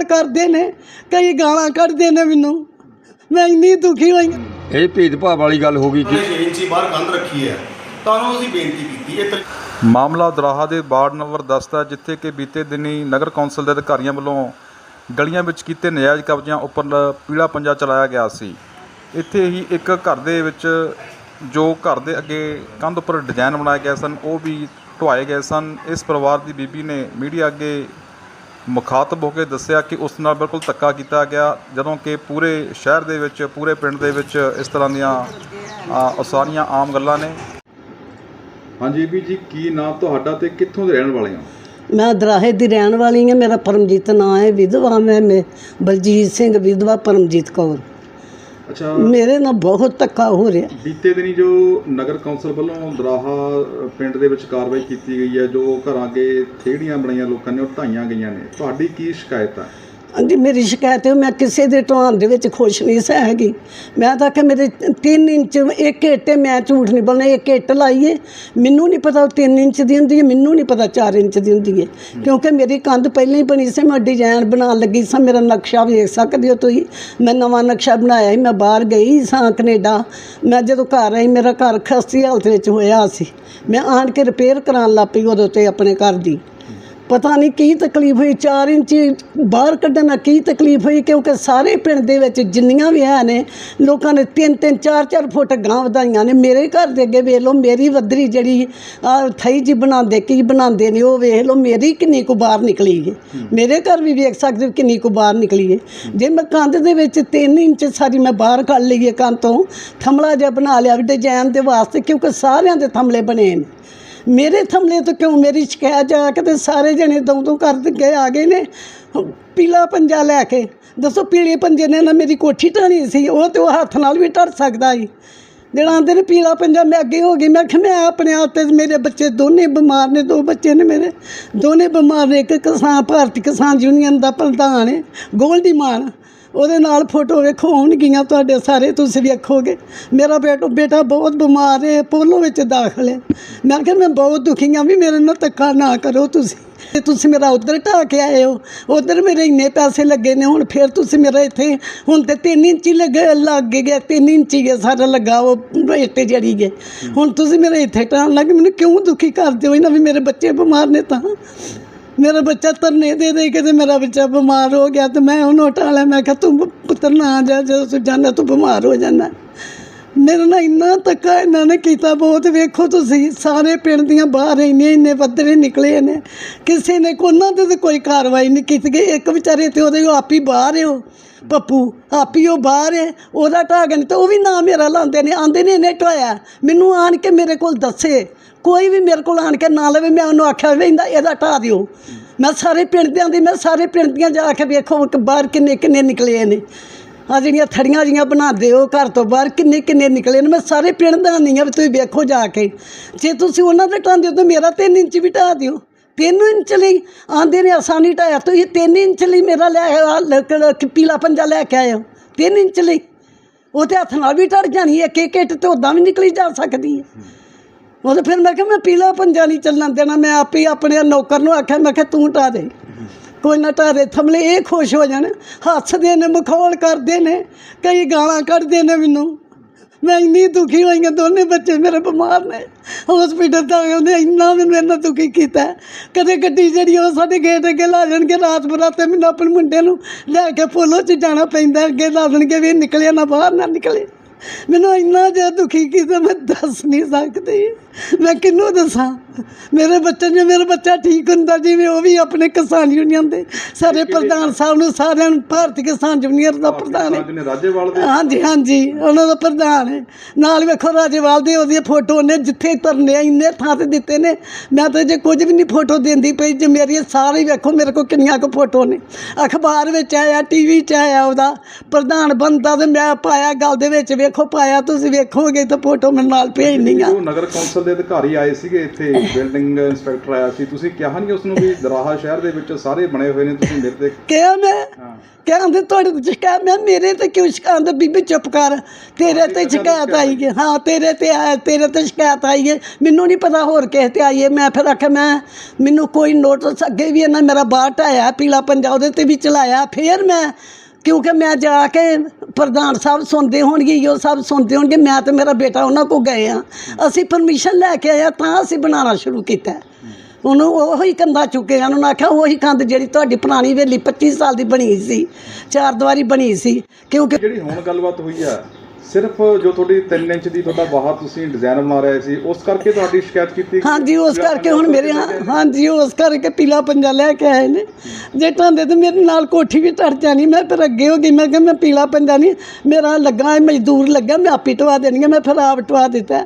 ਮਖੌਲ ਕਰਦੇ ਨੇ ਕਈ ਗਾਲਾਂ ਕੱਢਦੇ ਨੇ ਮੈਨੂੰ। ਮੈਂ ਇੰਨੀ ਦੁਖੀ ਹੋਈ। ਇਹ ਭੇਦਭਾਵ ਵਾਲੀ ਗੱਲ ਹੋ ਗਈ ਕਿ ਉਹਨੇ 6 ਇੰਚੀ ਬਾਹਰ ਕੰਧ ਰੱਖੀ ਹੈ। ਤਾਂ ਉਹਨੂੰ ਅਸੀਂ ਬੇਨਤੀ ਕੀਤੀ ਇਹ ਮਾਮਲਾ ਦਰਾਹਾ ਦੇ ਵਾਰਡ ਨੰਬਰ 10 ਦਾ ਜਿੱਥੇ ਕਿ ਬੀਤੇ ਦਿਨੀ ਨਗਰ ਕੌਂਸਲ ਦੇ ਅਧਿਕਾਰੀਆਂ ਵੱਲੋਂ ਗਲੀਆਂ ਵਿੱਚ ਕੀਤੇ ਨਜਾਇਜ਼ ਕਬਜ਼ਿਆਂ ਉੱਪਰ ਪੀਲਾ ਪੰਜਾ ਚਲਾਇਆ ਗਿਆ ਸੀ। ਇੱਥੇ ਹੀ ਇੱਕ ਘਰ ਦੇ ਵਿੱਚ ਜੋ ਘਰ ਦੇ ਅੱਗੇ ਕੰਧ ਉੱਪਰ ਡਿਜ਼ਾਈਨ ਬਣਾਏ ਗਏ ਸਨ ਉਹ ਵੀ ਢਵਾਏ ਗਏ ਸਨ। ਇਸ ਪਰਿਵਾਰ ਦੀ ਬੀਬੀ ਨੇ ਮੀਡੀਆ ਅੱਗੇ ਮੁਖਾਤਬ ਹੋ ਕੇ ਦੱਸਿਆ ਕਿ ਉਸ ਨਾਲ ਬਿਲਕੁਲ ਧੱਕਾ ਕੀਤਾ ਗਿਆ ਜਦੋਂ ਕਿ ਪੂਰੇ ਸ਼ਹਿਰ ਦੇ ਵਿੱਚ ਪੂਰੇ ਪਿੰਡ ਦੇ ਵਿੱਚ ਇਸ ਤਰ੍ਹਾਂ ਦੀਆਂ ਅ, ਸਾਰੀਆਂ ਆਮ ਗੱਲਾਂ ਨੇ। ਹਾਂਜੀ ਵੀ ਜੀ ਕੀ ਨਾਮ ਤੁਹਾਡਾ ਤੇ ਕਿੱਥੋਂ ਦੇ ਰਹਿਣ ਵਾਲੇ ਹੋ? ਮੈਂ ਦਰਾਹੇ ਦੀ ਰਹਿਣ ਵਾਲੀ ਹਾਂ ਮੇਰਾ ਪਰਮਜੀਤ ਨਾਂ ਹੈ ਵਿਧਵਾ ਮੈਂ ਮੈਂ ਬਲਜੀਤ ਸਿੰਘ ਵਿਧਵਾ ਪਰਮਜੀਤ ਕੌਰ। ਅੱਛਾ। ਮੇਰੇ ਨਾਲ ਬਹੁਤ ਧੱਕਾ ਹੋ ਰਿਹਾ। ਬੀਤੇ ਦਿਨੀ ਜੋ ਨਗਰ ਕੌਂਸਲ ਵੱਲੋਂ ਦਰਾਹਾ ਪਿੰਡ ਦੇ ਵਿੱਚ ਕਾਰਵਾਈ ਕੀਤੀ ਗਈ ਹੈ ਜੋ ਘਰਾਂ ਅੱਗੇ ਥੇੜੀਆਂ ਬਣਾਈਆਂ ਲੋਕਾਂ ਨੇ ਉਹ ਢਾਈਆਂ ਗਈਆਂ ਨੇ ਤੁਹਾਡੀ ਕੀ ਸ਼ਿਕਾਇਤ ਹੈ ਹਾਂਜੀ, ਮੇਰੀ ਸ਼ਿਕਾਇਤ ਹੈ, ਮੈਂ ਕਿਸੇ ਦੇ ਢਵਾਨ ਦੇ ਵਿੱਚ ਖੁਸ਼ ਨਹੀਂ ਸਹਿ ਹੈਗੀ। ਮੈਂ ਤਾਂ ਕਿ ਮੇਰੇ 3 ਇੰਚ, ਇੱਕ ਇੱਟ ਮੈਂ ਝੂਠ ਨਹੀਂ ਬੋਲਣਾ, ਇੱਕ ਇੱਟ ਲਾਈਏ। ਮੈਨੂੰ ਨਹੀਂ ਪਤਾ ਉਹ 3 ਇੰਚ ਦੀ ਹੁੰਦੀ ਹੈ, ਮੈਨੂੰ ਨਹੀਂ ਪਤਾ 4 ਇੰਚ ਦੀ ਹੁੰਦੀ ਹੈ। ਕਿਉਂਕਿ ਮੇਰੀ ਕੰਧ ਪਹਿਲਾਂ ਹੀ ਬਣੀ ਸੀ, ਮੈਂ ਡਿਜ਼ਾਈਨ ਬਣਾਉਣ ਲੱਗੀ ਸਾਂ, ਮੇਰਾ ਨਕਸ਼ਾ ਵੇਖ ਸਕਦੇ ਹੋ ਤੁਸੀਂ। ਮੈਂ ਨਵਾਂ ਨਕਸ਼ਾ ਬਣਾਇਆ ਸੀ, ਮੈਂ ਬਾਹਰ ਗਈ ਸਾਂ ਕੈਨੇਡਾ। ਮੈਂ ਜਦੋਂ ਘਰ ਆਈ, ਮੇਰਾ ਘਰ ਖਸਤੀ ਹਾਲਤ ਵਿੱਚ ਹੋਇਆ ਸੀ। ਮੈਂ ਆਣ ਕੇ ਰਿਪੇਅਰ ਕਰਾਉਣ ਲੱਗ ਪਈ ਉਦੋਂ ਤੇ ਆਪਣੇ ਘਰ ਦੀ। ਪਤਾ ਨਹੀਂ ਕੀ ਤਕਲੀਫ ਹੋਈ 4 ਇੰਚ ਬਾਹਰ ਕੱਢਣ ਨਾਲ ਕੀ ਤਕਲੀਫ ਹੋਈ, ਕਿਉਂਕਿ ਸਾਰੇ ਪਿੰਡ ਦੇ ਵਿੱਚ ਜਿੰਨੀਆਂ ਵੀ ਹੈ ਨੇ, ਲੋਕਾਂ ਨੇ 3 3 4 4 ਫੁੱਟ ਗਾਂ ਵਧਾਈਆਂ ਨੇ। ਮੇਰੇ ਘਰ ਦੇ ਅੱਗੇ ਵੇਖ ਲਓ, ਮੇਰੀ ਵੱਧਰੀ ਜਿਹੜੀ, ਆ, ਥਈ ਜੀ ਬਣਾਉਂਦੇ, ਕੀ ਬਣਾਉਂਦੇ ਨੇ, ਉਹ ਵੇਖ ਲਓ, ਮੇਰੀ ਕਿੰਨੀ ਕੁ ਬਾਹਰ ਨਿਕਲੀ ਹੈ ਮੇਰੇ ਘਰ ਵੀ ਵੇਖ ਸਕਦੇ ਹੋ ਕਿੰਨੀ ਕੁ ਬਾਹਰ ਨਿਕਲੀ ਹੈ ਜੇ ਮੈਂ ਕੰਧ ਦੇ ਵਿੱਚ 3 ਇੰਚ ਸਾਰੀ ਮੈਂ ਬਾਹਰ ਕੱਢ ਲਈ ਹੈ ਕੰਧ ਤੋਂ, ਥਮਲਾ ਜਿਹਾ ਬਣਾ ਲਿਆ ਵੀ ਡਿਜ਼ਾਈਨ ਦੇ ਵਾਸਤੇ, ਕਿਉਂਕਿ ਸਾਰਿਆਂ ਦੇ ਥਮਲੇ ਬਣੇ ਨੇ। ਮੇਰੇ ਥਮਲੇ ਤੋਂ ਕਿਉਂ ਮੇਰੀ ਸ਼ਿਕਾਇਤ ਜਾ ਕੇ ਤੇ ਸਾਰੇ ਜਣੇ ਦਮ ਤੋਂ ਕਰ ਗਏ ਆ ਗਏ ਨੇ। ਪੀਲਾ ਪੰਜਾ ਲੈ ਕੇ, ਦੱਸੋ ਪੀਲੇ ਪੰਜੇ ਨੇ ਨਾ ਮੇਰੀ ਕੋਠੀ ਢਾਣੀ ਸੀ, ਉਹ ਤੇ ਉਹ ਹੱਥ ਨਾਲ ਵੀ ਢਰ ਸਕਦਾ ਸੀ। ਜਿਹੜਾ ਆਂਦੇ ਨੇ ਪੀਲਾ ਪੰਜਾ, ਮੈਂ ਅੱਗੇ ਹੋ ਗਈ, ਮੈਂ ਕਿਹਾ ਮੈਂ ਆਪਣੇ ਆਪ ਤੇ ਮੇਰੇ ਬੱਚੇ ਦੋਨੇ ਬਿਮਾਰ ਨੇ, ਦੋ ਬੱਚੇ ਨੇ ਮੇਰੇ। ਦੋਨੇ ਬਿਮਾਰ ਨੇ, ਇੱਕ ਕਿਸਾਨ ਭਾਰਤੀ ਕਿਸਾਨ ਯੂਨੀਅਨ ਦਾ ਪ੍ਰਧਾਨ ਹੈ ਗੋਲਡੀ ਮਾਨ। ਉਹਦੇ ਨਾਲ ਫੋਟੋ ਵੇਖੋ ਹੋਣਗੀਆਂ ਤੁਹਾਡੇ ਸਾਰੇ, ਤੁਸੀਂ ਵੇਖੋਗੇ। ਮੇਰਾ ਬੇਟਾ ਬੇਟਾ ਬਹੁਤ ਬਿਮਾਰ ਹੈ, ਪੋਲੋ ਵਿੱਚ ਦਾਖਲ ਹੈ। ਮੈਂ ਕਿਹਾ, ਮੈਂ ਬਹੁਤ ਦੁਖੀ ਹਾਂ ਵੀ ਮੇਰੇ ਨਾਲ ਧੱਕਾ ਨਾ ਕਰੋ ਤੁਸੀਂ। ਤੇ ਤੁਸੀਂ ਮੇਰਾ ਉਧਰ ਢਾਹ ਕੇ ਆਏ ਹੋ। ਉਧਰ ਮੇਰੇ ਇੰਨੇ ਪੈਸੇ ਲੱਗੇ ਨੇ, ਹੁਣ ਫਿਰ ਤੁਸੀਂ ਮੇਰਾ ਇੱਥੇ, ਹੁਣ ਤੇ 3 ਇੰਚੀ ਲੱਗੇ, ਲੱਗ ਗਿਆ 3 ਇੰਚੀ ਗਿਆ ਸਾਰਾ ਲੱਗਾ ਉਹ ਇੱਟੇ ਜੜੀ ਗਏ। ਹੁਣ ਤੁਸੀਂ ਮੇਰੇ ਇੱਥੇ ਢਾਣ ਲੱਗੇ ਮੈਨੂੰ ਕਿਉਂ ਦੁਖੀ ਕਰਦੇ ਹੋ? ਇਹਨਾਂ ਵੀ ਮੇਰੇ ਬੱਚੇ ਬਿਮਾਰ ਨੇ ਤਾਂ। ਮੇਰਾ ਬੱਚਾ ਧਰਨੇ ਦੇ ਦੇ ਕੇ ਤੇ ਮੇਰਾ ਬੱਚਾ ਬਿਮਾਰ ਹੋ ਗਿਆ ਤੇ ਮੈਂ ਉਹਨੂੰ ਉਠਾ ਲਿਆ। ਮੈਂ ਕਿਹਾ, ਤੂੰ ਪੁੱਤਰ ਨਾ ਜਾ, ਜਦੋਂ ਤੂੰ ਜਾਂਦਾ ਤੂੰ ਬਿਮਾਰ ਹੋ ਜਾਂਦਾ ਮੇਰੇ ਨਾਲ ਇੰਨਾ ਧੱਕਾ ਇਹਨਾਂ ਨੇ ਕੀਤਾ, ਬਹੁਤ ਵੇਖੋ ਤੁਸੀਂ, ਸਾਰੇ ਪਿੰਡ ਦੀਆਂ ਬਾਹਰ ਇੰਨੇ ਇੰਨੇ ਪੱਧਰੇ ਨਿਕਲੇ ਨੇ। ਕਿਸੇ ਨੇ ਉਹਨਾਂ ਤੇ ਤਾਂ ਕੋਈ ਕਾਰਵਾਈ ਨਹੀਂ ਕੀਤੀ ਗਈ। ਇੱਕ ਵਿਚਾਰੇ ਤੇ ਉਹਦੇ ਆਪ ਹੀ ਬਾਹਰ ਹੈ ਉਹ, ਪੱਪੂ, ਆਪੀ ਉਹ ਬਾਹਰ ਹੈ ਉਹਦਾ ਢਾਗਣ ਤੇ ਉਹ ਵੀ ਨਾ ਮੇਰਾ ਲਾਉਂਦੇ ਨੇ, ਆਂਦੇ ਨੇ ਇਹਨੇ ਢੋਇਆ। ਮੈਨੂੰ ਆਣ ਕੇ ਮੇਰੇ ਕੋਲ ਦੱਸੇ। ਕੋਈ ਵੀ ਮੇਰੇ ਕੋਲ ਆਣ ਕੇ ਨਾ ਲਵੇ, ਮੈਂ ਉਹਨੂੰ ਆਖਿਆ ਵੀ ਇਹਦਾ ਇਹਦਾ ਢਾ ਦਿਓ। ਮੈਂ ਸਾਰੇ ਪਿੰਡ ਦਿਆਂ ਦੀ ਮੈਂ ਸਾਰੇ ਪਿੰਡ ਦੀਆਂ ਜਾ ਕੇ ਵੇਖੋ, ਬਾਹਰ ਕਿੰਨੇ ਕਿੰਨੇ ਨਿਕਲੇ ਨੇ। ਆ ਜਿਹੜੀਆਂ ਥੜੀਆਂ ਜੀਆਂ ਬਣਾਉਂਦੇ ਹੋ ਘਰ ਤੋਂ ਬਾਹਰ, ਕਿੰਨੇ ਕਿੰਨੇ ਨਿਕਲੇ ਨੇ? ਮੈਂ ਸਾਰੇ ਪਿੰਡ ਦਾ ਨਹੀਂ ਆ ਵੀ ਤੁਸੀਂ ਵੇਖੋ ਜਾ ਕੇ। ਜੇ ਤੁਸੀਂ ਉਹਨਾਂ ਦੇ ਢਾਂਦੇ ਹੋ ਤਾਂ ਮੇਰਾ 3 ਇੰਚ ਵੀ ਢਾ ਦਿਓ। 3 ਇੰਚ ਲਈ ਆਂਦੇ ਨੇ ਆਸਾਨੀ ਢਾਇਆ। ਤੁਸੀਂ 3 ਇੰਚ ਲਈ ਮੇਰਾ ਲੈ ਆਹ ਪੀਲਾ ਪੰਜਾ ਲੈ ਕੇ ਆਇਓ। ਹੋ 3 ਇੰਚ ਲਈ। ਉਹ ਤੇ ਹੱਥ ਨਾਲ ਵੀ ਢੜ ਜਾਣੀ ਹੈ ਕਿ ਇੱਕ ਇੱਟ ਤੇ ਉਦਾਂ ਵੀ ਨਿਕਲੀ ਜਾ ਸਕਦੀ ਹੈ। ਉਹ ਤੇ ਫਿਰ ਮੈਂ ਕਿਹਾ, ਮੈਂ ਪੀਲਾ ਪੰਜਾ ਨਹੀਂ ਚੱਲਣ ਦੇਣਾ, ਮੈਂ ਆਪੇ ਹੀ ਆਪਣੇ ਨੌਕਰ ਨੂੰ ਆਖਿਆ, ਮੈਂ ਕਿਹਾ ਤੂੰ ਢਾ ਦੇ। ਕੋਈ ਨਾ ਟਾਰੇ ਥਮਲੇ, ਇਹ ਖੁਸ਼ ਹੋ ਜਾਣ। ਹੱਸਦੇ ਨੇ, ਮਖੌਲ ਕਰਦੇ ਨੇ, ਕਈ ਗਾਲਾਂ ਕੱਢਦੇ ਨੇ ਮੈਨੂੰ। ਮੈਂ ਇੰਨੀ ਦੁਖੀ ਹੋਈ ਹਾਂ, ਦੋਨੇ ਬੱਚੇ ਮੇਰੇ ਬਿਮਾਰ ਨੇ। ਹਸਪੀਟਲ ਤਾਂ ਉਹਨੇ ਇੰਨਾ ਮੈਨੂੰ ਇੰਨਾ ਦੁਖੀ ਕੀਤਾ। ਕਦੇ ਗੱਡੀ ਜਿਹੜੀ ਉਹ ਸਾਡੇ ਗੇਟ ਅੱਗੇ ਲਾ ਜਾਣਗੇ ਰਾਤ ਬਰਾਤੇ ਮੈਨੂੰ ਆਪਣੇ ਮੁੰਡੇ ਨੂੰ ਲੈ ਕੇ ਪੋਲੋ 'ਚ ਜਾਣਾ ਪੈਂਦਾ, ਅੱਗੇ ਲਾ ਦੇਣਗੇ ਵੀ ਇਹ ਨਿਕਲਿਆ ਨਾ, ਬਾਹਰ ਨਾ ਨਿਕਲੇ। ਮੈਨੂੰ ਇੰਨਾ ਜਿਹਾ ਦੁਖੀ ਕੀਤਾ, ਮੈਂ ਦੱਸ ਨਹੀਂ ਸਕਦੀ। ਮੈਂ ਕਿਹਨੂੰ ਦੱਸਾਂ? ਮੇਰੇ ਬੱਚੇ ਜੇ ਮੇਰਾ ਬੱਚਾ ਠੀਕ ਹੁੰਦਾ ਜਿਵੇਂ ਉਹ ਵੀ ਆਪਣੇ ਕਿਸਾਨ ਯੂਨੀਅਨ ਦੇ ਸਾਰੇ ਪ੍ਰਧਾਨ ਸਾਹਿਬ ਨੂੰ ਸਾਰਿਆਂ ਨੂੰ ਭਾਰਤੀ ਕਿਸਾਨ ਯੂਨੀਅਨ ਦਾ ਪ੍ਰਧਾਨ ਹੈ। ਨੇ ਰਾਜੇਵਾਲ ਦੇ? ਹਾਂਜੀ ਹਾਂਜੀ ਉਹਨਾਂ ਦਾ ਪ੍ਰਧਾਨ ਹੈ। ਨਾਲ ਵੇਖੋ ਰਾਜੇਵਾਲ ਦੇ ਉਹਦੀ ਫੋਟੋ ਨੇ ਜਿੱਥੇ ਧਰਨੇ ਇੰਨੇ ਥਾਂ ਤੇ ਦਿੱਤੇ ਨੇ। ਮੈਂ ਤਾਂ ਜੇ ਕੁਝ ਵੀ ਨਹੀਂ ਫੋਟੋ ਦਿੰਦੀ ਪਈ ਜੇ ਮੇਰੀ ਸਾਰੇ ਵੇਖੋ ਮੇਰੇ ਕੋਲ ਕਿੰਨੀਆਂ ਕੁ ਫੋਟੋ ਨੇ। ਅਖਬਾਰ ਵਿੱਚ ਆਇਆ ਟੀਵੀ 'ਚ ਆਇਆ ਉਹਦਾ ਪ੍ਰਧਾਨ ਬੰਦਾ ਤੇ ਮੈਂ ਪਾਇਆ ਗੱਲ ਦੇ ਵਿੱਚ ਵੇਖੋ ਪਾਇਆ ਤੁਸੀਂ ਵੇਖੋਗੇ ਤਾਂ ਫੋਟੋ ਮੇਰੇ ਨਾਲ ਭੇਜਣੀ ਆ ਜੋ ਨਗਰ ਕੌਂਸਲ ਕੌਂਸਲ ਦੇ ਅਧਿਕਾਰੀ ਆਏ ਸੀਗੇ ਇੱਥੇ ਬਿਲਡਿੰਗ ਇੰਸਪੈਕਟਰ ਆਇਆ ਸੀ। ਤੁਸੀਂ ਕਿਹਾ ਨਹੀਂ ਉਸ ਨੂੰ ਵੀ ਦਰਾਹਾ ਸ਼ਹਿਰ ਦੇ ਵਿੱਚ ਸਾਰੇ ਬਣੇ ਹੋਏ ਨੇ ਤੁਸੀਂ ਮੇਰੇ ਤੇ ਕਿਹਾ ਮੈਂ? ਕਹਿੰਦੇ ਤੁਹਾਡੇ ਤੇ ਸ਼ਿਕਾਇਤ ਮੈਂ ਮੇਰੇ ਤੇ ਕਿਉਂ ਸ਼ਿਕਾਇਤ? ਬੀਬੀ ਚੁੱਪ ਕਰ। ਤੇਰੇ ਤੇ ਸ਼ਿਕਾਇਤ ਆਈ ਹੈ? ਹਾਂ ਤੇਰੇ ਤੇ ਆ ਤੇਰੇ ਤੇ ਸ਼ਿਕਾਇਤ ਆਈ ਹੈ। ਮੈਨੂੰ ਨਹੀਂ ਪਤਾ ਹੋਰ ਕਿਸੇ ਤੇ ਆਈ ਹੈ। ਮੈਂ ਫਿਰ ਆਖਿਆ ਮੈਂ ਮੈਨੂੰ ਕੋਈ ਨੋਟਿਸ ਅੱਗੇ ਵੀ ਇਹਨਾਂ ਮੇਰਾ ਬਾਹਰ ਢਾਇਆ ਪੀਲਾ ਪੰਜਾਬ ਉਹਦੇ ਤੇ ਵੀ ਚਲਾਇਆ। ਫਿਰ ਮੈਂ ਕਿਉਂਕਿ ਮੈਂ ਜਾ ਕੇ ਪ੍ਰਧਾਨ ਸਾਹਿਬ ਸੁਣਦੇ ਹੋਣਗੇ ਉਹ ਸਭ ਸੁਣਦੇ ਹੋਣਗੇ, ਮੈਂ ਤੇ ਮੇਰਾ ਬੇਟਾ ਉਹਨਾਂ ਕੋ ਗਏ ਆ। ਅਸੀਂ ਪਰਮਿਸ਼ਨ ਲੈ ਕੇ ਆਏ ਆ, ਤਾਂ ਅਸੀਂ ਬਣਾਉਣਾ ਸ਼ੁਰੂ ਕੀਤਾ। ਉਹਨੂੰ ਉਹੀ ਕੰਧਾ ਚੁੱਕੇ ਆ, ਉਹਨੂੰ ਆਖਿਆ ਉਹੀ ਕੰਧ ਜਿਹੜੀ ਤੁਹਾਡੀ ਪੁਰਾਣੀ ਹਵੇਲੀ 25 ਸਾਲ ਦੀ ਬਣੀ ਸੀ, ਚਾਰ ਦੀਵਾਰੀ ਬਣੀ ਸੀ, ਕਿਉਂਕਿ ਜਿਹੜੀ ਹੁਣ ਗੱਲਬਾਤ ਹੋਈ ਆ ਸਿਰਫ ਜੋ ਤੁਹਾਡੀ 3 ਇੰਚ ਦੀ ਤੁਹਾਡਾ ਬਾਹਰ ਤੁਸੀਂ ਡਿਜ਼ਾਈਨ ਬਣਾ ਰਹੇ ਸੀ ਉਸ ਕਰਕੇ ਤੁਹਾਡੀ ਸ਼ਿਕਾਇਤ ਕੀਤੀ ਹਾਂਜੀ ਉਸ ਕਰਕੇ ਹੁਣ ਮੇਰੇ ਹਾਂਜੀ ਉਸ ਕਰਕੇ ਪੀਲਾ ਪੰਜਾ ਲੈ ਕੇ ਆਏ ਨੇ। ਜੇ ਟਾਂਦੇ ਤੇ ਮੇਰੇ ਨਾਲ ਕੋਠੀ ਵੀ ਟੜ ਜਾਣੀ ਮੈਂ ਫਿਰ ਅੱਗੇ ਹੋ ਗਈ ਮੈਂ ਕਿਹਾ ਮੈਂ ਪੀਲਾ ਪੰਜਾ ਨਹੀਂ ਮੇਰਾ ਲੱਗਾ ਮਜ਼ਦੂਰ ਲੱਗਾ ਮੈਂ ਆਪੀ ਟਵਾ ਦੇਣੀ ਮੈਂ ਫਿਰ ਆਪ ਟਵਾ ਦਿੱਤਾ।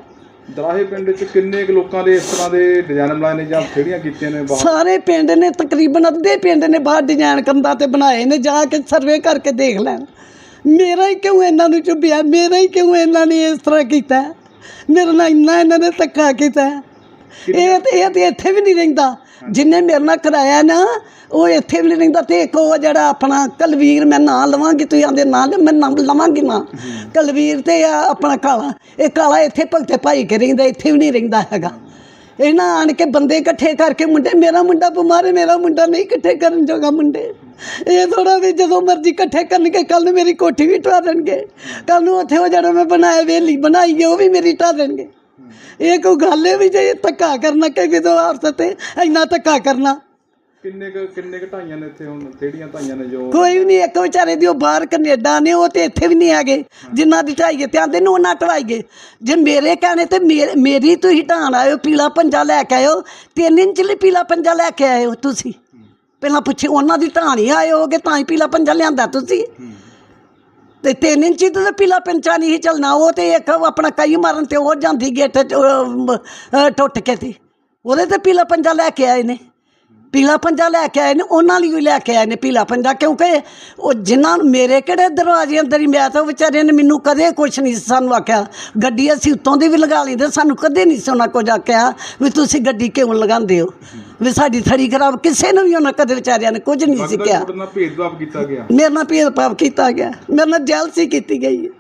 ਦਰਾਹੇ ਪਿੰਡ ਵਿੱਚ ਕਿੰਨੇ ਕੁ ਲੋਕਾਂ ਦੇ ਇਸ ਤਰ੍ਹਾਂ ਦੇ ਡਿਜ਼ਾਈਨ ਬਣਾਏ ਨੇ ਜਾਂ ਖੇੜੀਆਂ ਕੀਤੀਆਂ ਨੇ ਬਾਹਰ ਸਾਰੇ ਪਿੰਡ ਨੇ ਤਕਰੀਬਨ ਅੱਧੇ ਪਿੰਡ ਨੇ ਬਾਹਰ ਡਿਜ਼ਾਈਨ ਕੰਧਾਂ ਤੇ ਬਣਾਏ ਨੇ ਜਾ ਕੇ ਸਰਵੇ ਕਰਕੇ ਦੇਖ ਲੈਣ। ਮੇਰਾ ਹੀ ਕਿਉਂ ਇਹਨਾਂ ਨੂੰ ਚੁੱਭਿਆ? ਮੇਰਾ ਹੀ ਕਿਉਂ ਇਹਨਾਂ ਨੇ ਇਸ ਤਰ੍ਹਾਂ ਕੀਤਾ? ਮੇਰੇ ਨਾਲ ਇੰਨਾ ਇਹਨਾਂ ਨੇ ਧੱਕਾ ਕੀਤਾ। ਇਹ ਤੇ ਇਹ ਤੇ ਇੱਥੇ ਵੀ ਨਹੀਂ ਰਹਿੰਦਾ। ਜਿੰਨੇ ਮੇਰੇ ਨਾਲ ਕਰਾਇਆ ਨਾ ਉਹ ਇੱਥੇ ਵੀ ਨਹੀਂ ਰਹਿੰਦਾ। ਤੇ ਇੱਕ ਉਹ ਜਿਹੜਾ ਆਪਣਾ ਕਲਵੀਰ ਮੈਂ ਨਾਂ ਲਵਾਂਗੀ ਤੁਸੀਂ ਆਂਦੇ ਨਾਂ ਲਿਓ, ਮੈਂ ਨਾਮ ਲਵਾਂਗੀ ਨਾ। ਕਲਵੀਰ ਤੇ ਆ ਆਪਣਾ ਕਾਲਾ। ਇਹ ਕਾਲਾ ਇੱਥੇ ਭਗਤੇ ਭਾਈ ਕੇ ਰਹਿੰਦਾ ਇੱਥੇ ਵੀ ਨਹੀਂ ਰਹਿੰਦਾ ਹੈਗਾ। ਇਹਨਾਂ ਆਣ ਕੇ ਬੰਦੇ ਇਕੱਠੇ ਕਰਕੇ ਮੁੰਡੇ, ਮੇਰਾ ਮੁੰਡਾ ਬਿਮਾਰ ਹੈ, ਮੇਰਾ ਮੁੰਡਾ ਨਹੀਂ ਇਕੱਠੇ ਕਰਨ ਜੋਗਾ ਮੁੰਡੇ। ਇਹ ਥੋੜਾ ਵੀ ਜਦੋਂ ਮਰਜ਼ੀ ਇਕੱਠੇ ਕਰਨਗੇ ਕੱਲ ਨੂੰ ਮੇਰੀ ਕੋਠੀ ਵੀ ਢਾ ਦੇਣਗੇ। ਕੱਲ ਨੂੰ ਉੱਥੇ ਉਹ ਜਿਹੜਾ ਮੈਂ ਬਣਾਇਆ ਵੇਲੀ ਬਣਾਈ ਹੈ, ਉਹ ਵੀ ਮੇਰੀ ਢਾ ਦੇਣਗੇ। ਇਹ ਕੋਈ ਗੱਲ ਹੈ ਵੀ ਜੇ ਧੱਕਾ ਕਰਨਾ, ਕਿ ਕਿਦੋਂ ਆਪਸ ਤੇ ਇੰਨਾ ਧੱਕਾ ਕਰਨਾ। ਕਿੰਨੇ ਕੁ ਕਿੰਨੇ ਕੁ ਢਾਈਆਂ ਨੇ ਇੱਥੇ ਹੁਣ? ਖੇੜੀਆਂ ਢਾਈਆਂ ਨੇ ਜੋ ਕੋਈ ਵੀ ਨਹੀਂ ਇੱਕ ਵਿਚਾਰੇ ਦੀ ਉਹ ਬਾਹਰ ਕੈਨੇਡਾ ਨੇ ਉਹ ਤੇ ਇੱਥੇ ਵੀ ਨਹੀਂ ਹੈਗੇ। ਜਿਨ੍ਹਾਂ ਦੀ ਢਾਈਏ ਤੇ ਆਂਦੇ ਨੂੰ ਉਹਨਾਂ ਢਵਾਈਏ ਜੇ ਮੇਰੇ ਕਹਿਣੇ ਤੇ ਮੇਰੇ- ਮੇਰੀ ਤੁਸੀਂ ਢਾਣ ਆਇਓ ਪੀਲਾ ਪੰਜਾ ਲੈ ਕੇ ਆਇਓ ਤਿੰਨ ਇੰਚ ਲਈ ਪੀਲਾ ਪੰਜਾ ਲੈ ਕੇ ਆਇਓ ਤੁਸੀਂ। ਪਹਿਲਾਂ ਪੁੱਛੇ ਉਹਨਾਂ ਦੀ ਢਾਣ ਹੀ ਆਏ ਹੋਗੇ ਤਾਂ ਹੀ ਪੀਲਾ ਪੰਜਾ ਲਿਆਂਦਾ ਤੁਸੀਂ। ਤੇ ਤਿੰਨ ਇੰਚੀ ਤੇ ਤਾਂ ਪੀਲਾ ਪੰਜਾ ਨਹੀਂ ਸੀ ਚੱਲਣਾ ਉਹ ਤੇ ਇੱਕ ਆਪਣਾ ਕਈ ਮਾਰਨ ਤੇ ਉਹ ਜਾਂਦੀ ਗੇਟ ਚ, ਅਹ, ਟੁੱਟ ਕੇ ਤੇ। ਉਹਦੇ ਤੇ ਪੀਲਾ ਪੰਜਾ ਲੈ ਕੇ ਆਏ ਨੇ। ਪੀਲਾ ਪੰਜਾ ਲੈ ਕੇ ਆਏ ਨੇ ਉਹਨਾਂ ਲਈ ਵੀ ਲੈ ਕੇ ਆਏ ਨੇ ਪੀਲਾ ਪੰਜਾ ਕਿਉਂਕਿ ਉਹ ਜਿਨ੍ਹਾਂ ਨੂੰ ਮੇਰੇ ਕਿਹੜੇ ਦਰਵਾਜ਼ੇ ਅੰਦਰ ਹੀ ਮੈਂ ਤਾਂ ਉਹ ਵਿਚਾਰੇ ਨੇ ਮੈਨੂੰ ਕਦੇ ਕੁਛ ਨਹੀਂ ਸਾਨੂੰ ਆਖਿਆ ਗੱਡੀ ਅਸੀਂ ਉੱਤੋਂ ਦੀ ਵੀ ਲਗਾ ਲੈਂਦੇ ਸਾਨੂੰ ਕਦੇ ਨਹੀਂ ਸੀ ਉਹਨਾਂ ਕੁਝ ਆਖਿਆ ਵੀ ਤੁਸੀਂ ਗੱਡੀ ਕਿਉਂ ਲਗਾਉਂਦੇ ਹੋ? ਵੀ ਸਾਡੀ ਥੜੀ ਖਰਾਬ ਕਿਸੇ ਨੂੰ ਵੀ ਉਹਨਾਂ ਕਦੇ ਵਿਚਾਰਿਆਂ ਨੇ ਕੁਝ ਨਹੀਂ ਸੀ ਕਿਹਾ। ਨਾਲ ਭੇਦਭਾਵ ਕੀਤਾ ਗਿਆ। ਮੇਰੇ ਨਾਲ ਭੇਦਭਾਵ ਕੀਤਾ ਗਿਆ ਮੇਰੇ ਨਾਲ ਜੈਲਸੀ ਕੀਤੀ ਗਈ ਹੈ।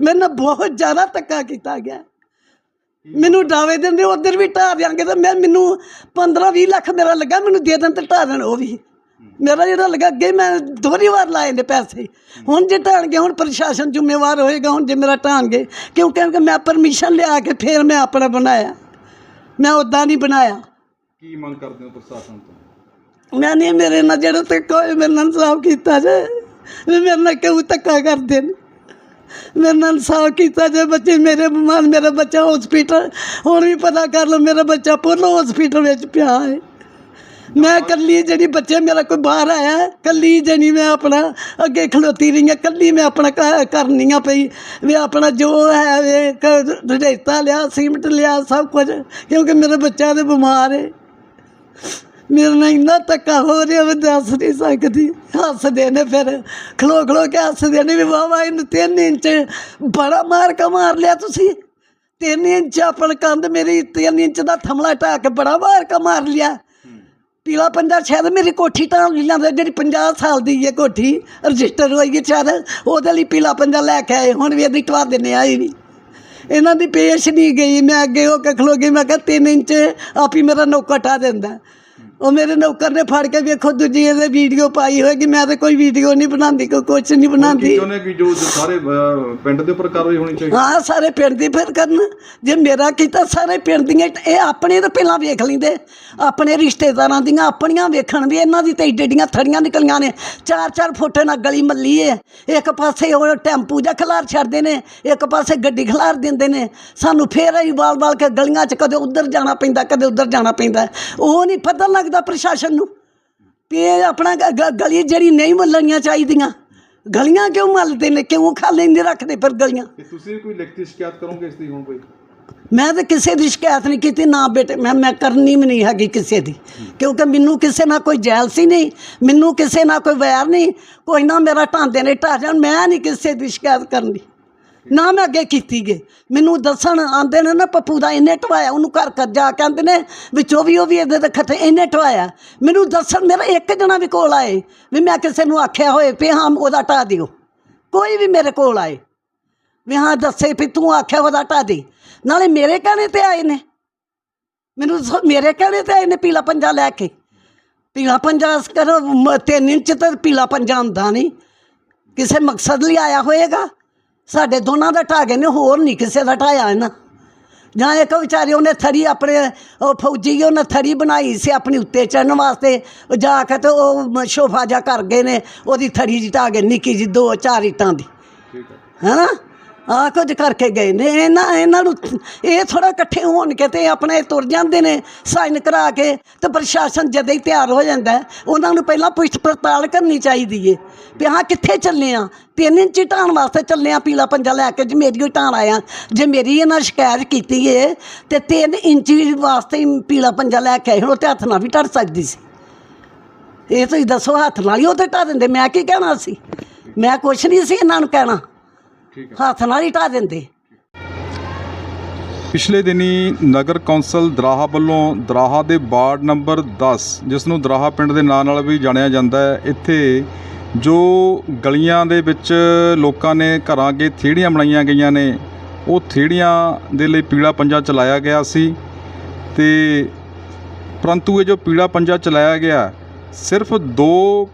ਮੇਰੇ ਨਾਲ ਬਹੁਤ ਜ਼ਿਆਦਾ ਧੱਕਾ ਕੀਤਾ ਗਿਆ। ਮੈਨੂੰ ਡਾਵੇ ਦਿੰਦੇ ਉਧਰ ਵੀ ਢਾਹ ਦਿਆਂਗੇ ਤਾਂ ਮੈਂ ਮੈਨੂੰ 15 20 ਲੱਖ ਮੇਰਾ ਲੱਗਾ ਮੈਨੂੰ ਦੇ ਦੇਣ ਤੇ ਢਾਹ ਦੇਣ ਉਹ ਵੀ। ਮੇਰਾ ਜਿਹੜਾ ਲੱਗਾ ਅੱਗੇ ਮੈਂ ਦੋਹਰੀ ਵਾਰ ਲਾਏ ਨੇ ਪੈਸੇ। ਹੁਣ ਜੇ ਢਾਣਗੇ ਹੁਣ ਪ੍ਰਸ਼ਾਸਨ ਜ਼ਿੰਮੇਵਾਰ ਹੋਏਗਾ ਹੁਣ ਜੇ ਮੇਰਾ ਢਾਣਗੇ ਕਿਉਂਕਿ ਕਿ ਮੈਂ ਪਰਮਿਸ਼ਨ ਲਿਆ ਕੇ ਫਿਰ ਮੈਂ ਆਪਣਾ ਬਣਾਇਆ। ਮੈਂ ਉਦਾਂ ਨਹੀਂ ਬਣਾਇਆ। ਕੀ ਮੰਗ ਕਰਦੇ ਹੋ ਪ੍ਰਸ਼ਾਸਨ ਤੋਂ? ਮੈਂ ਨਹੀਂ ਮੇਰੇ ਨਾਲ ਜਿਹੜਾ ਧੱਕਾ ਹੋਇਆ ਮੇਰੇ ਨਾਲ ਇਨਸਾਫ ਕੀਤਾ ਜੇ ਮੇਰੇ ਨਾਲ ਕਿਉਂ ਧੱਕਾ ਕਰਦੇ ਨੇ? ਮੇਰੇ ਨਾਲ ਇਨਸਾਫ ਕੀਤਾ ਜੇ ਬੱਚੇ ਮੇਰੇ ਬਿਮਾਰ, ਮੇਰਾ ਬੱਚਾ ਹਸਪੀਟਲ ਹੁਣ ਵੀ ਪਤਾ ਕਰ ਲਓ ਮੇਰਾ ਬੱਚਾ ਪੂਰਾ ਹਸਪੀਟਲ ਵਿੱਚ ਪਿਆ ਹੈ। ਮੈਂ ਕੱਲੀ ਜਿਹੜੀ ਬੱਚੇ ਮੇਰਾ ਕੋਈ ਬਾਹਰ ਆਇਆ ਕੱਲੀ ਜਣੀ ਮੈਂ ਆਪਣਾ ਅੱਗੇ ਖਲੋਤੀ ਰਹੀ ਹਾਂ ਕੱਲੀ ਮੈਂ ਆਪਣਾ ਕ- ਕਰਨੀ ਆ ਪਈ, ਵੀ ਆਪਣਾ ਜੋ ਹੈ ਵੇ, ਕ- ਰੇਤਾ ਲਿਆ, ਸੀਮਟ ਲਿਆ, ਸਭ ਕੁਝ, ਕਿਉਂਕਿ ਮੇਰਾ ਬੱਚਾ ਤੇ ਬਿਮਾਰ ਹੈ। ਮੇਰੇ ਨਾਲ ਇੰਨਾ ਧੱਕਾ ਹੋ ਰਿਹਾ, ਮੈਂ ਦੱਸ ਨਹੀਂ ਸਕਦੀ। ਹੱਸਦੇ ਨੇ ਫਿਰ, ਖਲੋ ਖਲੋ ਕੇ ਹੱਸਦੇ ਨੇ ਵੀ ਵਾਵਾ ਇਹਨੂੰ ਤਿੰਨ ਇੰਚ ਬੜਾ ਮਾਰ ਕੇ ਮਾਰ ਲਿਆ ਤੁਸੀਂ। ਤਿੰਨ ਇੰਚ ਆਪਣ ਕੰਧ ਮੇਰੀ, ਤਿੰਨ ਇੰਚ ਦਾ ਥਮਲਾ ਢਾ ਕੇ ਬੜਾ ਮਾਰ ਕੇ ਮਾਰ ਲਿਆ। ਪੀਲਾ ਪੰਜਾ ਸ਼ਾਇਦ ਮੇਰੀ ਕੋਠੀ ਤਾਂ ਲਿਆਂਦੇ ਜਿਹੜੀ 50 ਸਾਲ ਦੀ ਹੈ ਕੋਠੀ ਰਜਿਸਟਰ ਹੋਈ ਹੈ ਸ਼ਾਇਦ, ਉਹਦੇ ਲਈ ਪੀਲਾ ਪੰਜਾ ਲੈ ਕੇ ਆਏ, ਹੁਣ ਵੀ ਇਹਦੀ ਟਵਾ ਦਿੰਨੇ ਆਈ ਵੀ। ਇਹਨਾਂ ਦੀ ਪੇਸ਼ ਨਹੀਂ ਗਈ, ਮੈਂ ਅੱਗੇ ਹੋ ਕੇ ਖਲੋ ਗਈ, ਮੈਂ ਕਿਹਾ 3 ਇੰਚ ਆਪ ਹੀ ਮੇਰਾ ਨੌਕਰ ਟਾ ਦਿੰਦਾ। ਉਹ ਮੇਰੇ ਨੌਕਰ ਨੇ ਫੜ ਕੇ ਵੇਖੋ ਦੂਜੀ ਇਹਦੇ ਵੀਡੀਓ ਪਾਈ ਹੋਏਗੀ ਮੈਂ ਤਾਂ ਕੋਈ ਵੀਡੀਓ ਨਹੀਂ ਬਣਾਉਂਦੀ ਕੋਈ ਕੁਛ ਨਹੀਂ ਬਣਾਉਂਦੀ। ਚਾਹੁੰਦੇ ਕਿ ਜੋ ਜੋ ਸਾਰੇ ਅਹ, ਪਿੰਡ ਦੇ ਉੱਪਰ ਕਾਰਵਾਈ ਹੋਣੀ ਚਾਹੀਦੀ? ਹਾਂ ਸਾਰੇ ਪਿੰਡ ਦੀ ਫਿਰ ਕਰਨ। ਜੇ ਮੇਰਾ ਕੀਤਾ ਸਾਰੇ ਪਿੰਡ ਦੀਆਂ ਇਹ ਆਪਣੇ ਤਾਂ ਪਹਿਲਾਂ ਵੇਖ ਲੈਂਦੇ। ਆਪਣੇ ਰਿਸ਼ਤੇਦਾਰਾਂ ਦੀਆਂ ਆਪਣੀਆਂ ਵੇਖਣ ਵੀ ਇਹਨਾਂ ਦੀ ਤੇ ਏਡੇ ਏਡੀਆਂ ਥੜੀਆਂ ਨਿਕਲੀਆਂ ਨੇ। ਚਾਰ ਚਾਰ ਫੁੱਟ ਨਾਲ ਗਲੀ ਮੱਲੀ ਏ। ਇੱਕ ਪਾਸੇ ਉਹ ਟੈਂਪੂ ਜਾਂ ਖਲਾਰ ਛੱਡਦੇ ਨੇ ਇੱਕ ਪਾਸੇ ਗੱਡੀ ਖਲਾਰ ਦਿੰਦੇ ਨੇ। ਸਾਨੂੰ ਫੇਰ ਅਸੀਂ ਵਾਲ ਵਾਲ ਕੇ ਗਲੀਆਂ 'ਚ ਕਦੇ ਉੱਧਰ ਜਾਣਾ ਪੈਂਦਾ ਕਦੇ ਉੱਧਰ ਜਾਣਾ ਪੈਂਦਾ। ਉਹ ਨਹੀਂ ਪਤਾ ਲੱਗਦਾ ਪ੍ਰਸ਼ਾਸਨ ਨੂੰ ਵੀ ਇਹ ਆਪਣਾ ਗ- ਗ- ਗਲੀ ਜਿਹੜੀ ਨਹੀਂ ਮੱਲਣੀਆਂ ਚਾਹੀਦੀਆਂ ਗਲੀਆਂ ਕਿਉਂ ਮੱਲਦੇ ਨੇ ਕਿਉਂ ਖਾਲੀ ਨਹੀਂ ਰੱਖਦੇ ਫਿਰ ਗਲੀਆਂ? ਤੇ ਤੁਸੀਂ ਵੀ ਕੋਈ ਲਿਖਤੀ ਸ਼ਿਕਾਇਤ ਕਰੋਗੇ ਇਸ ਦੀ ਹੁਣ ਕੋਈ ਮੈਂ ਤਾਂ ਕਿਸੇ ਦੀ ਸ਼ਿਕਾਇਤ ਨਹੀਂ ਕੀਤੀ ਨਾ ਬੇਟੇ ਮੈਂ ਮੈਂ ਕਰਨੀ ਵੀ ਨਹੀਂ ਹੈਗੀ ਕਿਸੇ ਦੀ ਕਿਉਂਕਿ ਮੈਨੂੰ ਕਿਸੇ ਨਾਲ ਕੋਈ ਜੈਲਸੀ ਨਹੀਂ ਮੈਨੂੰ ਕਿਸੇ ਨਾਲ ਕੋਈ ਵੈਰ ਨਹੀਂ ਕੋਈ ਨਾ ਮੇਰਾ ਢਾਂਦੇ ਨੇ ਢਾਹ ਜਾਣ ਮੈਂ ਨਹੀਂ ਕਿਸੇ ਦੀ ਸ਼ਿਕਾਇਤ ਕਰਨੀ। ਨਾ ਮੈਂ ਅੱਗੇ ਕੀਤੀ ਗੇ ਮੈਨੂੰ ਦੱਸਣ ਆਂਦੇ ਨੇ ਨਾ ਪੱਪੂ ਦਾ ਇਹਨੇ ਟਵਾਇਆ ਉਹਨੂੰ ਘਰ ਘਰ ਜਾ ਕੇ ਆਂਦੇ ਨੇ ਵਿੱਚੋਂ ਵੀ ਉਹ ਵੀ ਇਹਦੇ ਦੇ ਖੱਤੇ ਇਹਨੇ ਟਵਾਇਆ ਮੈਨੂੰ ਦੱਸਣ ਮੇਰਾ ਇੱਕ ਜਣਾ ਵੀ ਕੋਲ ਆਏ ਵੀ ਮੈਂ ਕਿਸੇ ਨੂੰ ਆਖਿਆ ਹੋਏ ਵੀ ਹਾਂ ਉਹਦਾ ਢਾ ਦਿਓ। ਕੋਈ ਵੀ ਮੇਰੇ ਕੋਲ ਆਏ। ਵੀ ਹਾਂ ਦੱਸੇ ਵੀ ਤੂੰ ਆਖਿਆ ਉਹਦਾ ਢਾ ਦੇ। ਨਾਲੇ ਮੇਰੇ ਕਹਿਣੇ ਤੇ ਆਏ ਨੇ। ਮੈਨੂੰ ਦੱਸੋ, ਮੇਰੇ ਕਹਿਣੇ ਤੇ ਆਏ ਨੇ ਪੀਲਾ ਪੰਜਾ ਲੈ ਕੇ। ਪੀਲਾ ਪੰਜਾ ਕਰੋ ਮ- ਤਿੰਨ ਇੰਚ ਤਾਂ ਪੀਲਾ ਪੰਜਾ ਹੁੰਦਾ ਨਹੀਂ। ਕਿਸੇ ਮਕਸਦ ਲਈ ਆਇਆ ਹੋਏਗਾ? ਸਾਡੇ ਦੋਨਾਂ ਦਾ ਢਾਹ ਗਏ ਨੇ ਹੋਰ ਨਹੀਂ ਕਿਸੇ ਦਾ ਢਾਇਆ ਇਹਨਾਂ ਜਾਂ ਇੱਕ ਵਿਚਾਰੀ ਉਹਨੇ ਥੜੀ ਆਪਣੇ ਉਹ ਫੌਜੀ ਉਹਨੇ ਥੜੀ ਬਣਾਈ ਸੀ ਆਪਣੀ ਉੱਤੇ ਚੜਨ ਵਾਸਤੇ। ਉਹ ਜਾ ਕੇ ਤੇ ਉਹ ਸ਼ੋਫਾ ਜਾ ਕਰ ਗਏ ਨੇ ਉਹਦੀ ਥੜੀ ਜੀ ਢਾਹ ਗਏ ਨਿੱਕੀ ਜੀ ਦੋ ਚਾਰ ਇੱਟਾਂ ਦੀ। ਠੀਕ ਹੈ ਹੈਨਾ? ਆ ਕੁਝ ਕਰਕੇ ਗਏ ਨੇ, ਇਹਨਾਂ ਇਹਨਾਂ ਨੂੰ ਇਹ ਥੋੜਾ ਇਕੱਠੇ ਹੋਣ ਕੇ ਤੇ ਆਪਣੇ ਤੁਰ ਜਾਂਦੇ ਨੇ ਸਾਈਨ ਕਰਾ ਕੇ ਤੇ ਪ੍ਰਸ਼ਾਸਨ ਜਦੇ ਹੀ ਤਿਆਰ ਹੋ ਜਾਂਦਾ ਉਹਨਾਂ ਨੂੰ ਪਹਿਲਾਂ ਪੁੱਛ ਪੜਤਾਲ ਕਰਨੀ ਚਾਹੀਦੀ ਏ ਵੀ ਹਾਂ ਕਿੱਥੇ ਚੱਲੇ ਆ, ਤਿੰਨ ਇੰਚੀ ਢਾਣ ਵਾਸਤੇ ਚੱਲੇ ਆ, ਪੀਲਾ ਪੰਜਾ ਲੈ ਕੇ ਜੇ ਮੇਰੀ ਹੀ ਢਾਣ ਆਇਆ, ਜੇ ਮੇਰੀ ਇਹਨਾਂ ਸ਼ਿਕਾਇਤ ਕੀਤੀ ਏ ਤੇ ਤਿੰਨ ਇੰਚੀ ਵਾਸਤੇ ਪੀਲਾ ਪੰਜਾ ਲੈ ਕੇ ਆਏ, ਹੁਣ ਉਹ ਤੇ ਹੱਥ ਨਾਲ ਵੀ ਢੜ ਸਕਦੀ ਸੀ। ਇਹ ਤੁਸੀਂ ਦੱਸੋ, ਹੱਥ ਨਾਲ ਹੀ ਉਹ ਤੇ ਢਾ ਦਿੰਦੇ, ਮੈਂ ਕੀ ਕਹਿਣਾ ਸੀ? ਮੈਂ ਕੁਛ ਨਹੀਂ ਸੀ ਇਹਨਾਂ ਨੂੰ ਕਹਿਣਾ। ਹੱਥ ਨਾਲ ਹੀ ਢਾ ਦਿੰਦੇ। ਪਿਛਲੇ ਦਿਨੀ ਨਗਰ ਕੌਂਸਲ ਦਰਾਹਾ ਵੱਲੋਂ ਦਰਾਹਾ ਦੇ ਵਾਰਡ ਨੰਬਰ 10 ਜਿਸ ਨੂੰ ਦਰਾਹਾ ਪਿੰਡ ਦੇ ਨਾਂ ਨਾਲ ਵੀ ਜਾਣਿਆ ਜਾਂਦਾ ਹੈ ਇੱਥੇ ਜੋ ਗਲੀਆਂ ਦੇ ਵਿੱਚ ਲੋਕਾਂ ਨੇ ਘਰਾਂ ਅੱਗੇ ਥੇੜੀਆਂ ਬਣਾਈਆਂ ਗਈਆਂ ਨੇ ਉਹ ਥੇੜੀਆਂ ਦੇ ਲਈ ਪੀਲਾ ਪੰਜਾ ਚਲਾਇਆ ਗਿਆ ਸੀ ਤੇ ਪਰੰਤੂ ਇਹ ਜੋ ਪੀਲਾ ਪੰਜਾ ਚਲਾਇਆ ਗਿਆ ਸਿਰਫ ਦੋ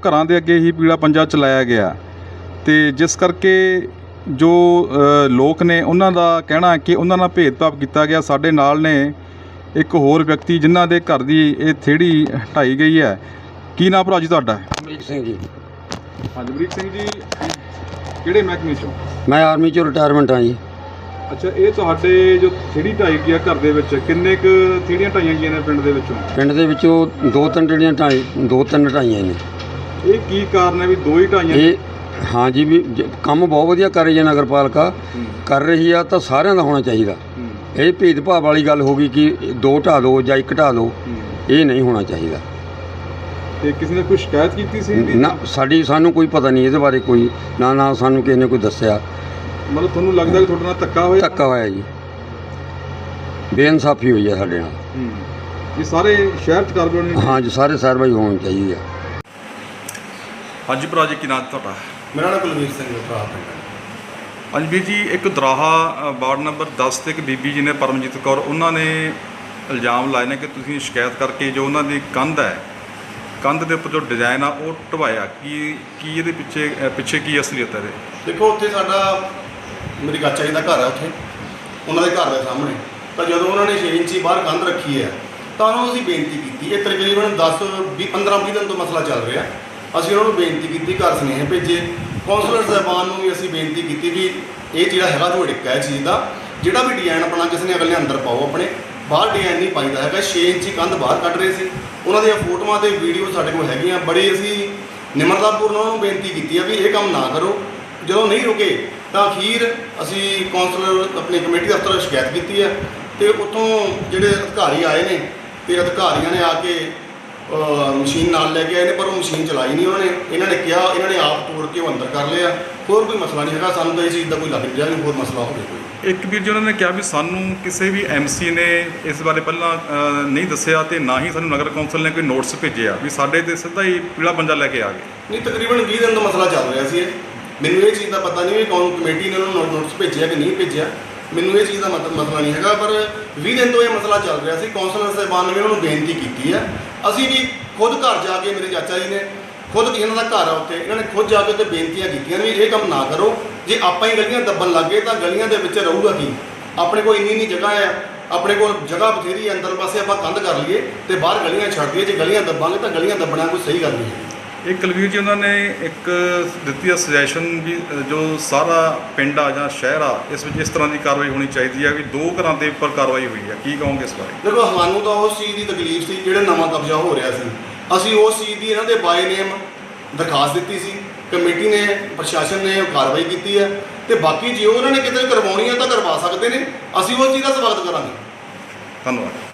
ਘਰਾਂ ਦੇ ਅੱਗੇ ਹੀ ਪੀਲਾ ਪੰਜਾ ਚਲਾਇਆ ਗਿਆ ਤੇ ਜਿਸ ਕਰਕੇ ਜੋ ਲੋਕ ਨੇ ਉਹਨਾਂ ਦਾ ਕਹਿਣਾ ਹੈ ਕਿ ਉਹਨਾਂ ਨਾਲ ਭੇਦਭਾਵ ਕੀਤਾ ਗਿਆ। ਸਾਡੇ ਨਾਲ ਨੇ ਇੱਕ ਹੋਰ ਵਿਅਕਤੀ ਜਿਨ੍ਹਾਂ ਦੇ ਘਰ ਦੀ ਇਹ ਥੇੜੀ ਢਾਈ ਗਈ ਹੈ। ਕੀ ਨਾਮ ਭਰਾ ਜੀ ਤੁਹਾਡਾ? ਅਮਰੀਕ ਸਿੰਘ ਜੀ। ਹਰਜੀਤ ਸਿੰਘ ਜੀ ਕਿਹੜੇ ਮਹਿਕਮੇ ਚੋਂ? ਮੈਂ ਆਰਮੀ ਚੋਂ ਰਿਟਾਇਰਮੈਂਟ ਆ ਜੀ। ਅੱਛਾ ਇਹ ਤੁਹਾਡੇ ਜੋ ਥੇੜੀ ਢਾਈ ਗਿਆ ਘਰ ਦੇ ਵਿੱਚ ਕਿੰਨੇ ਕੁ ਥੇੜੀਆਂ ਢਾਈਆਂ ਗਈਆਂ ਨੇ ਪਿੰਡ ਦੇ ਵਿੱਚੋਂ? ਪਿੰਡ ਦੇ ਵਿੱਚੋਂ ਦੋ ਤਿੰਨ ਜਿਹੜੀਆਂ ਢਾਈ ਦੋ ਤਿੰਨ ਢਾਈਆਂ ਨੇ। ਇਹ ਕੀ ਕਾਰਨ ਹੈ ਵੀ ਦੋ ਹੀ ਢਾਈਆਂ ਇਹ ਹਾਂ ਜੀ ਵੀ ਜ- ਕੰਮ ਬਹੁਤ ਵਧੀਆ ਕਰ ਰਹੀ ਹੈ ਨਗਰਪਾਲਿਕਾ। ਕਰ ਰਹੀ ਆ ਤਾਂ ਸਾਰਿਆਂ ਦਾ ਹੋਣਾ ਚਾਹੀਦਾ। ਇਹ ਭੇਦਭਾਵ ਵਾਲੀ ਗੱਲ ਹੋ ਗਈ ਕਿ ਦੋ ਢਾ ਦਿਓ ਜਾਂ ਇੱਕ ਢਾ ਹੂੰ। ਇਹ ਨਹੀਂ ਹੋਣਾ ਚਾਹੀਦਾ। ਤੇ ਕਿਸੇ ਨੇ ਕੋਈ ਸ਼ਿਕਾਇਤ ਕੀਤੀ ਸੀ? ਨਾ ਸਾਡੀ ਸਾਨੂੰ ਕੋਈ ਪਤਾ ਨਹੀਂ ਇਹਦੇ ਬਾਰੇ ਕੋਈ ਨਾ ਨਾ ਸਾਨੂੰ ਕਿਸੇ ਨੇ ਕੋਈ ਦੱਸਿਆ। ਮਤਲਬ ਤੁਹਾਨੂੰ ਲੱਗਦਾ ਕਿ ਤੁਹਾਡੇ ਨਾਲ ਧੱਕਾ ਹੋਇਆ? ਧੱਕਾ ਹੋਇਆ ਜੀ। ਬੇਇਨਸਾਫੀ ਹੋਈ ਹੈ ਸਾਡੇ ਨਾਲ। ਹੂੰ। ਇਹ ਸਾਰੇ ਸ਼ਹਿਰ ਚ ਕਾਰਪੋਰੇਟ ਨੇ ਹਾਂ ਜੀ ਸਾਰੇ ਸਰਵਾਈ ਹੋਣੀ ਚਾਹੀਦੀ ਆ। ਹਾਂਜੀ ਭਰਾ ਜੀ ਕੀ ਨਾਮ ਤੁਹਾਡਾ? ਮੇਰਾ ਨਾਮ ਕੁਲਵੀਰ ਸਿੰਘ ਭਰਾ ਪਿੰਡ। ਹਾਂਜੀ ਵੀਰ ਜੀ ਇੱਕ ਦਰਾਹਾ ਅ, ਵਾਰਡ ਨੰਬਰ 10 ਤੇ ਇੱਕ ਬੀਬੀ ਜੀ ਨੇ ਪਰਮਜੀਤ ਕੌਰ ਉਹਨਾਂ ਨੇ ਇਲਜ਼ਾਮ ਲਾਏ ਨੇ ਕਿ ਤੁਸੀਂ ਸ਼ਿਕਾਇਤ ਕਰਕੇ ਜੋ ਉਹਨਾਂ ਦੀ ਕੰਧ ਹੈ ਕੰਧ ਦੇ ਉੱਪਰ ਜੋ ਡਿਜ਼ਾਈਨ ਆ ਉਹ ਢਵਾਇਆ ਕੀ ਕੀ ਇਹਦੇ ਪਿੱਛੇ ਅ, ਪਿੱਛੇ ਕੀ ਅਸਲੀਅਤ ਹੈ ਇਹਦੇ? ਦੇਖੋ ਉੱਥੇ ਸਾਡਾ ਮੇਰੀ ਚਾਚਾ ਜੀ ਦਾ ਘਰ ਹੈ ਉੱਥੇ। ਉਹਨਾਂ ਦੇ ਘਰ ਦੇ ਸਾਹਮਣੇ। ਤਾਂ ਜਦੋਂ ਉਹਨਾਂ ਨੇ 6 ਇੰਚੀ ਬਾਹਰ ਕੰਧ ਰੱਖੀ ਹੈ ਤਾਂ ਉਹਨਾਂ ਨੂੰ ਅਸੀਂ ਬੇਨਤੀ ਕੀਤੀ। ਇਹ ਤਕਰੀਬਨ 10 20 15 20 ਦਿਨ ਤੋਂ ਮਸਲਾ ਚੱਲ ਰਿਹਾ। ਅਸੀਂ ਉਹਨਾਂ ਨੂੰ ਬੇਨਤੀ ਕੀਤੀ, ਘਰ ਸੁਨੇਹੇ ਭੇਜੇ। ਕੌਂਸਲਰ ਸਾਹਿਬਾਨ ਨੂੰ ਵੀ ਅਸੀਂ ਬੇਨਤੀ ਕੀਤੀ ਵੀ ਇਹ ਜਿਹੜਾ ਹੈਗਾ ਜੋ ਅੜਿੱਕਾ ਹੈ ਚੀਜ਼ ਦਾ, ਜਿਹੜਾ ਵੀ ਡਿਜ਼ਾਈਨ ਆਪਣਾ ਕਿਸੇ ਨੇ ਅਗਲੇ ਅੰਦਰ ਪਾਓ ਆਪਣੇ, ਬਾਹਰ ਡਿਜ਼ਾਈਨ ਨਹੀਂ ਪਾਈਦਾ ਹੈਗਾ 6 ਇੰਚੀ ਕੰਧ ਬਾਹਰ ਕੱਢ ਰਹੇ ਸੀ। ਉਹਨਾਂ ਦੀਆਂ ਫੋਟੋਆਂ ਤੇ ਵੀਡੀਓ ਸਾਡੇ ਕੋਲ ਹੈਗੀਆਂ, ਬੜੀ ਅਸੀਂ ਨਿਮਰਤਾਪੂਰਨ ਉਹਨਾਂ ਨੂੰ ਬੇਨਤੀ ਕੀਤੀ ਆ ਵੀ ਇਹ ਕੰਮ ਨਾ ਕਰੋ। ਜਦੋਂ ਨਹੀਂ ਰੁਕੇ, ਤਾਂ ਅਖੀਰ ਅਸੀਂ ਕੌਂਸਲਰ ਆਪਣੀ ਕਮੇਟੀ ਦਫ਼ਤਰ ਸ਼ਿਕਾਇਤ ਕੀਤੀ ਹੈ ਤੇ ਉੱਥੋਂ ਜਿਹੜੇ ਅਧਿਕਾਰੀ ਆਏ ਨੇ, ਤੇ ਅਧਿਕਾਰੀਆਂ ਨੇ ਆ ਕੇ ਮਸ਼ੀਨ ਨਾਲ ਲੈ ਕੇ ਆਏ ਨੇ ਪਰ ਉਹ ਮਸ਼ੀਨ ਚਲਾਈ ਨਹੀਂ ਉਹਨਾਂ ਨੇ। ਇਹਨਾਂ ਨੇ ਕਿਹਾ ਇਹਨਾਂ ਨੇ ਆਪ ਤੋੜ ਕੇ ਉਹ ਅੰਦਰ ਕਰ ਲਿਆ। ਹੋਰ ਕੋਈ ਮਸਲਾ ਨਹੀਂ ਹੈਗਾ ਸਾਨੂੰ ਤਾਂ ਇਸ ਚੀਜ਼ ਦਾ ਕੋਈ ਲੱਗ ਨਹੀਂ ਰਿਹਾ ਵੀ ਹੋਰ ਮਸਲਾ ਹੋਵੇ ਕੋਈ। ਇੱਕ ਵੀਰ ਜੀ ਉਹਨਾਂ ਨੇ ਕਿਹਾ ਵੀ ਸਾਨੂੰ ਕਿਸੇ ਵੀ ਐਮਸੀ ਨੇ ਇਸ ਬਾਰੇ ਪਹਿਲਾਂ ਅ, ਨਹੀਂ ਦੱਸਿਆ ਤੇ ਨਾ ਹੀ ਸਾਨੂੰ ਨਗਰ ਕੌਂਸਲ ਨੇ ਕੋਈ ਨੋਟਿਸ ਭੇਜਿਆ ਵੀ ਸਾਡੇ ਤੇ ਸਿੱਧਾ ਹੀ ਪੀਲਾ ਪੰਜਾ ਲੈ ਕੇ ਆ ਗਏ। ਨਹੀਂ ਤਕਰੀਬਨ 20 ਦਿਨ ਦਾ ਮਸਲਾ ਚੱਲ ਰਿਹਾ ਸੀ ਇਹ। ਮੈਨੂੰ ਇਹ ਚੀਜ਼ ਦਾ ਪਤਾ ਨਹੀਂ ਵੀ ਕੌਣ ਕਮੇਟੀ ਨੇ ਉਹਨਾਂ ਨੂੰ ਨੋਟਿਸ ਭੇਜਿਆ ਕਿ ਨਹੀਂ ਭੇਜਿਆ। ਮੈਨੂੰ ਇਹ ਚੀਜ਼ ਦਾ ਮਤ- ਮਸਲਾ ਨਹੀਂ ਹੈਗਾ ਪਰ 20 ਦਿਨ ਤੋਂ ਇਹ ਮਸਲਾ ਚੱਲ ਰਿਹਾ ਸੀ। ਕੌਂਸਲਰ ਸਾਹਿਬਾਨ ਨੇ ਵੀ ਉਹਨਾਂ ਨੂੰ ਬੇਨਤੀ ਕੀਤੀ ਹੈ ਅਸੀਂ ਵੀ ਖੁਦ ਘਰ ਜਾ ਕੇ ਮੇਰੇ ਚਾਚਾ ਜੀ ਨੇ, ਖੁਦ ਇਹਨਾਂ ਦਾ ਘਰ ਆ ਉੱਥੇ, ਇਹਨਾਂ ਨੇ ਖੁਦ ਜਾ ਕੇ ਉੱਥੇ ਬੇਨਤੀਆਂ ਕੀਤੀਆਂ ਨੇ ਵੀ ਇਹ ਕੰਮ ਨਾ ਕਰੋ। ਜੇ ਆਪਾਂ ਹੀ ਗਲੀਆਂ ਦੱਬਣ ਲੱਗੇ ਤਾਂ ਗਲੀਆਂ ਦੇ ਵਿੱਚ ਰਹੂਗਾ ਕੀ? ਆਪਣੇ ਕੋਲ ਇੰਨੀ ਇੰਨੀ ਜਗ੍ਹਾ ਆ, ਆਪਣੇ ਕੋਲ ਜਗ੍ਹਾ ਬਥੇਰੀ ਹੈ ਅੰਦਰ ਪਾਸੇ ਆਪਾਂ ਕੰਧ ਕਰ ਲਈਏ ਤੇ ਬਾਹਰ ਗਲੀਆਂ ਛੱਡ ਦਈਏ, ਜੇ ਗਲੀਆਂ ਦੱਬਾਂਗੇ ਤਾਂ ਗਲੀਆਂ ਦੱਬਣਾ ਕੋਈ ਸਹੀ ਗੱਲ ਨਹੀਂ। ਹੈ ਇਹ ਕੁਲਵੀਰ ਜੀ ਉਹਨਾਂ ਨੇ ਇੱਕ ਦਿੱਤੀ ਆ ਸੁਜੈਸ਼ਨ ਵੀ ਜੋ ਸਾਰਾ ਪਿੰਡ ਆ ਜਾਂ ਸ਼ਹਿਰ ਆ ਇਸ ਵਿੱਚ ਇਸ ਤਰ੍ਹਾਂ ਦੀ ਕਾਰਵਾਈ ਹੋਣੀ ਚਾਹੀਦੀ ਆ ਵੀ ਦੋ ਘਰਾਂ ਦੇ ਉੱਪਰ ਕਾਰਵਾਈ ਹੋਈ ਆ। ਕੀ ਕਹੋਗੇ ਇਸ ਬਾਰੇ? ਦੇਖੋ ਸਾਨੂੰ ਤਾਂ ਉਸ ਚੀਜ਼ ਦੀ ਤਕਲੀਫ ਸੀ ਜਿਹੜਾ ਨਵਾਂ ਕਬਜ਼ਾ ਹੋ ਰਿਹਾ ਸੀ। ਅਸੀਂ ਉਸ ਚੀਜ਼ ਦੀ ਇਹਨਾਂ ਦੇ ਬਾਈ ਨੇਮ ਦਰਖਾਸਤ ਦਿੱਤੀ ਸੀ ਕਮੇਟੀ ਨੇ ਪ੍ਰਸ਼ਾਸਨ ਨੇ ਉਹ ਕਾਰਵਾਈ ਕੀਤੀ ਹੈ ਤੇ ਬਾਕੀ ਜੇ ਉਹਨਾਂ ਨੇ ਕਿਤੇ ਕਰਵਾਉਣੀ ਹੈ ਤਾਂ ਕਰਵਾ ਸਕਦੇ ਨੇ। ਅਸੀਂ ਉਸ ਚੀਜ਼ ਦਾ ਸਵਾਗਤ ਕਰਾਂਗੇ। ਧੰਨਵਾਦ।